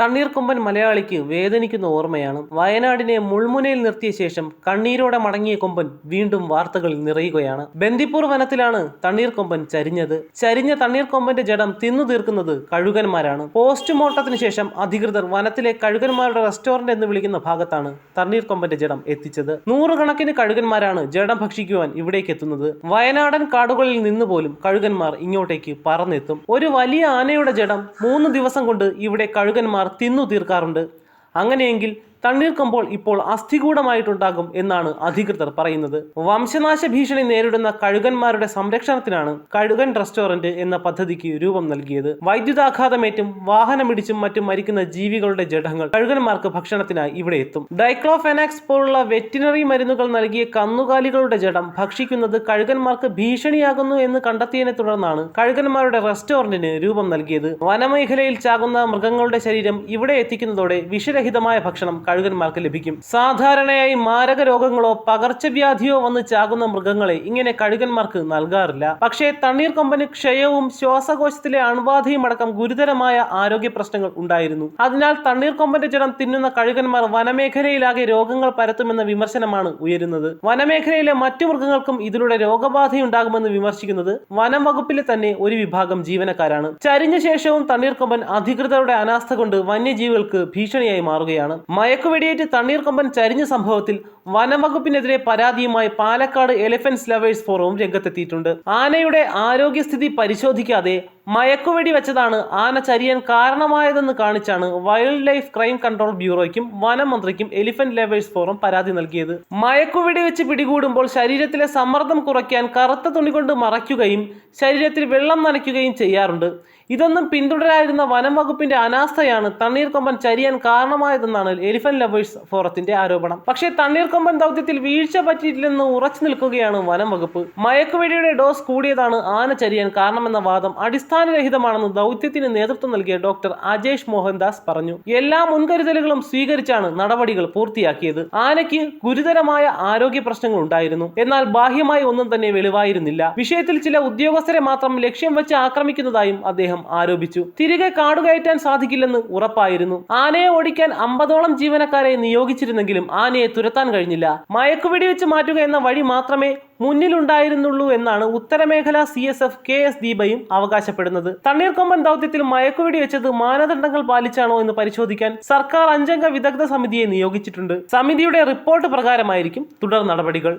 തണ്ണീർക്കൊമ്പൻ മലയാളിക്ക് വേദനിക്കുന്ന ഓർമ്മയാണ്. വയനാടിനെ മുൾമുനയിൽ നിർത്തിയ ശേഷം കണ്ണീരോടെ മടങ്ങിയ കൊമ്പൻ വീണ്ടും വാർത്തകളിൽ നിറയുകയാണ്. ബന്ദിപ്പൂർ വനത്തിലാണ് തണ്ണീർക്കൊമ്പൻ ചരിഞ്ഞത്. ചരിഞ്ഞ തണ്ണീർക്കൊമ്പന്റെ ജഡം തിന്നു തീർക്കുന്നത് കഴുകന്മാരാണ്. പോസ്റ്റ്മോർട്ടത്തിന് ശേഷം അധികൃതർ വനത്തിലെ കഴുകന്മാരുടെ റെസ്റ്റോറന്റ് എന്ന് വിളിക്കുന്ന ഭാഗത്താണ് തണ്ണീർക്കൊമ്പന്റെ ജഡം എത്തിച്ചത്. നൂറുകണക്കിന് കഴുകന്മാരാണ് ജഡം ഭക്ഷിക്കുവാൻ ഇവിടേക്ക് എത്തുന്നത്. വയനാടൻ കാടുകളിൽ നിന്ന് പോലും കഴുകന്മാർ ഇങ്ങോട്ടേക്ക് പറന്നെത്തും. ഒരു വലിയ ആനയുടെ ജഡം മൂന്ന് ദിവസം കൊണ്ട് ഇവിടെ കഴുകന്മാർ തിന്നു തീർക്കാറുണ്ട്. അങ്ങനെയെങ്കിൽ തണ്ണീർക്കുമ്പോൾ ഇപ്പോൾ അസ്ഥികൂടമായിട്ടുണ്ടാകും എന്നാണ് അധികൃതർ പറയുന്നത്. വംശനാശ ഭീഷണി നേരിടുന്ന കഴുകന്മാരുടെ സംരക്ഷണത്തിനാണ് കഴുകൻ റെസ്റ്റോറന്റ് എന്ന പദ്ധതിക്ക് രൂപം നൽകിയത്. വൈദ്യുതാഘാതമേറ്റും വാഹനമിടിച്ചും മറ്റും മരിക്കുന്ന ജീവികളുടെ ജഡങ്ങൾ കഴുകന്മാർക്ക് ഭക്ഷണത്തിനായി ഇവിടെ എത്തും. ഡൈക്ലോഫെനാക്സ് പോലുള്ള വെറ്റിനറി മരുന്നുകൾ നൽകിയ കന്നുകാലികളുടെ ജഡം ഭക്ഷിക്കുന്നത് കഴുകന്മാർക്ക് ഭീഷണിയാകുന്നു എന്ന് കണ്ടെത്തിയതിനെ തുടർന്നാണ് കഴുകന്മാരുടെ റെസ്റ്റോറന്റിന് രൂപം നൽകിയത്. വനമേഖലയിൽ ചാകുന്ന മൃഗങ്ങളുടെ ശരീരം ഇവിടെ എത്തിക്കുന്നതോടെ വിഷരഹിതമായ ഭക്ഷണം കഴുകന്മാർക്ക് ലഭിക്കും. സാധാരണയായി മാരക രോഗങ്ങളോ പകർച്ചവ്യാധിയോ വന്ന് ചാകുന്ന മൃഗങ്ങളെ ഇങ്ങനെ കഴുകന്മാർക്ക് നൽകാറില്ല. പക്ഷേ തണ്ണീർക്കൊമ്പന് ക്ഷയവും ശ്വാസകോശത്തിലെ അണുബാധയും അടക്കം ഗുരുതരമായ ആരോഗ്യ പ്രശ്നങ്ങൾ ഉണ്ടായിരുന്നു. അതിനാൽ തണ്ണീർക്കൊമ്പന്റെ ജഡം തിന്നുന്ന കഴുകന്മാർ വനമേഖലയിലാകെ രോഗങ്ങൾ പരത്തുമെന്ന വിമർശനമാണ് ഉയരുന്നത്. വനമേഖലയിലെ മറ്റു മൃഗങ്ങൾക്കും ഇതിലൂടെ രോഗബാധയുണ്ടാകുമെന്ന് വിമർശിക്കുന്നത് വനം വകുപ്പിലെ തന്നെ ഒരു വിഭാഗം ജീവനക്കാരാണ്. ചരിഞ്ഞ ശേഷവും തണ്ണീർക്കൊമ്പൻ അധികൃതരുടെ അനാസ്ഥ കൊണ്ട് വന്യജീവികൾക്ക് ഭീഷണിയായി മാറുകയാണ്. മയക്കുവെടിയേറ്റ് തണ്ണീർക്കൊമ്പൻ ചരിഞ്ഞ സംഭവത്തിൽ വനംവകുപ്പിനെതിരെ പരാതിയുമായി പാലക്കാട് എലിഫന്റ്സ് ലവേഴ്സ് ഫോറവും രംഗത്തെത്തിയിട്ടുണ്ട്. ആനയുടെ ആരോഗ്യസ്ഥിതി പരിശോധിക്കാതെ മയക്കുവെടി വെച്ചതാണ് ആന ചരിയാൻ കാരണമായതെന്ന് കാണിച്ചാണ് വൈൽഡ് ലൈഫ് ക്രൈം കൺട്രോൾ ബ്യൂറോയ്ക്കും വനം മന്ത്രിക്കും എലിഫന്റ് ലവേഴ്സ് ഫോറം പരാതി നൽകിയത്. മയക്കുവെടി വെച്ച് പിടികൂടുമ്പോൾ ശരീരത്തിലെ സമ്മർദ്ദം കുറയ്ക്കാൻ കറുത്ത തുണി കൊണ്ട് മറയ്ക്കുകയും ശരീരത്തിൽ വെള്ളം നനയ്ക്കുകയും ചെയ്യാറുണ്ട്. ഇതൊന്നും പിന്തുടരായിരുന്ന വനം വകുപ്പിന്റെ അനാസ്ഥയാണ് തണ്ണീർക്കൊമ്പൻ ചരിയാൻ കാരണമായതെന്നാണ് എലിഫന്റ് ലവേഴ്സ് ഫോറത്തിന്റെ ആരോപണം. പക്ഷേ തണ്ണീർക്കൊമ്പൻ ദൗത്യത്തിൽ വീഴ്ച പറ്റിയിട്ടില്ലെന്ന് ഉറച്ചു നിൽക്കുകയാണ് വനം വകുപ്പ് മയക്കുവെടിയുടെ ഡോസ് കൂടിയതാണ് ആന ചരിയാൻ കാരണമെന്ന വാദം അടിസ്ഥാനരഹിതമാണെന്ന് ദൗത്യത്തിന് നേതൃത്വം നൽകിയ ഡോക്ടർ അജേഷ് മോഹൻദാസ് പറഞ്ഞു. എല്ലാ മുൻകരുതലുകളും സ്വീകരിച്ചാണ് നടപടികൾ പൂർത്തിയാക്കിയത്. ആനയ്ക്ക് ഗുരുതരമായ ആരോഗ്യ പ്രശ്നങ്ങൾ ഉണ്ടായിരുന്നു. എന്നാൽ ബാഹ്യമായി ഒന്നും തന്നെ വെളിവായിരുന്നില്ല. വിഷയത്തിൽ ചില ഉദ്യോഗസ്ഥരെ മാത്രം ലക്ഷ്യം വെച്ച് ആക്രമിക്കുന്നതായും അദ്ദേഹം ആരോപിച്ചു. തിരികെ കാടുകയറ്റാൻ സാധിക്കില്ലെന്ന് ഉറപ്പായിരുന്നു. ആനയെ ഓടിക്കാൻ അമ്പതോളം ജീവനക്കാരെ നിയോഗിച്ചിരുന്നെങ്കിലും ആനയെ തുരത്താൻ കഴിഞ്ഞില്ല. മയക്കുവെടി വെച്ച് മാറ്റുക എന്ന വഴി മാത്രമേ മുന്നിലുണ്ടായിരുന്നുള്ളൂ എന്നാണ് ഉത്തരമേഖല C S F K S ദീപയും അവകാശപ്പെടുന്നത് തണ്ണീർക്കൊമ്പൻ ദൗത്യത്തിൽ മയക്കുവെടി വെച്ചത് മാനദണ്ഡങ്ങൾ പാലിച്ചാണോ എന്ന് പരിശോധിക്കാൻ സർക്കാർ അഞ്ചംഗ വിദഗ്ധ സമിതിയെ നിയോഗിച്ചിട്ടുണ്ട്. സമിതിയുടെ റിപ്പോർട്ട് പ്രകാരമായിരിക്കും തുടർ നടപടികൾ.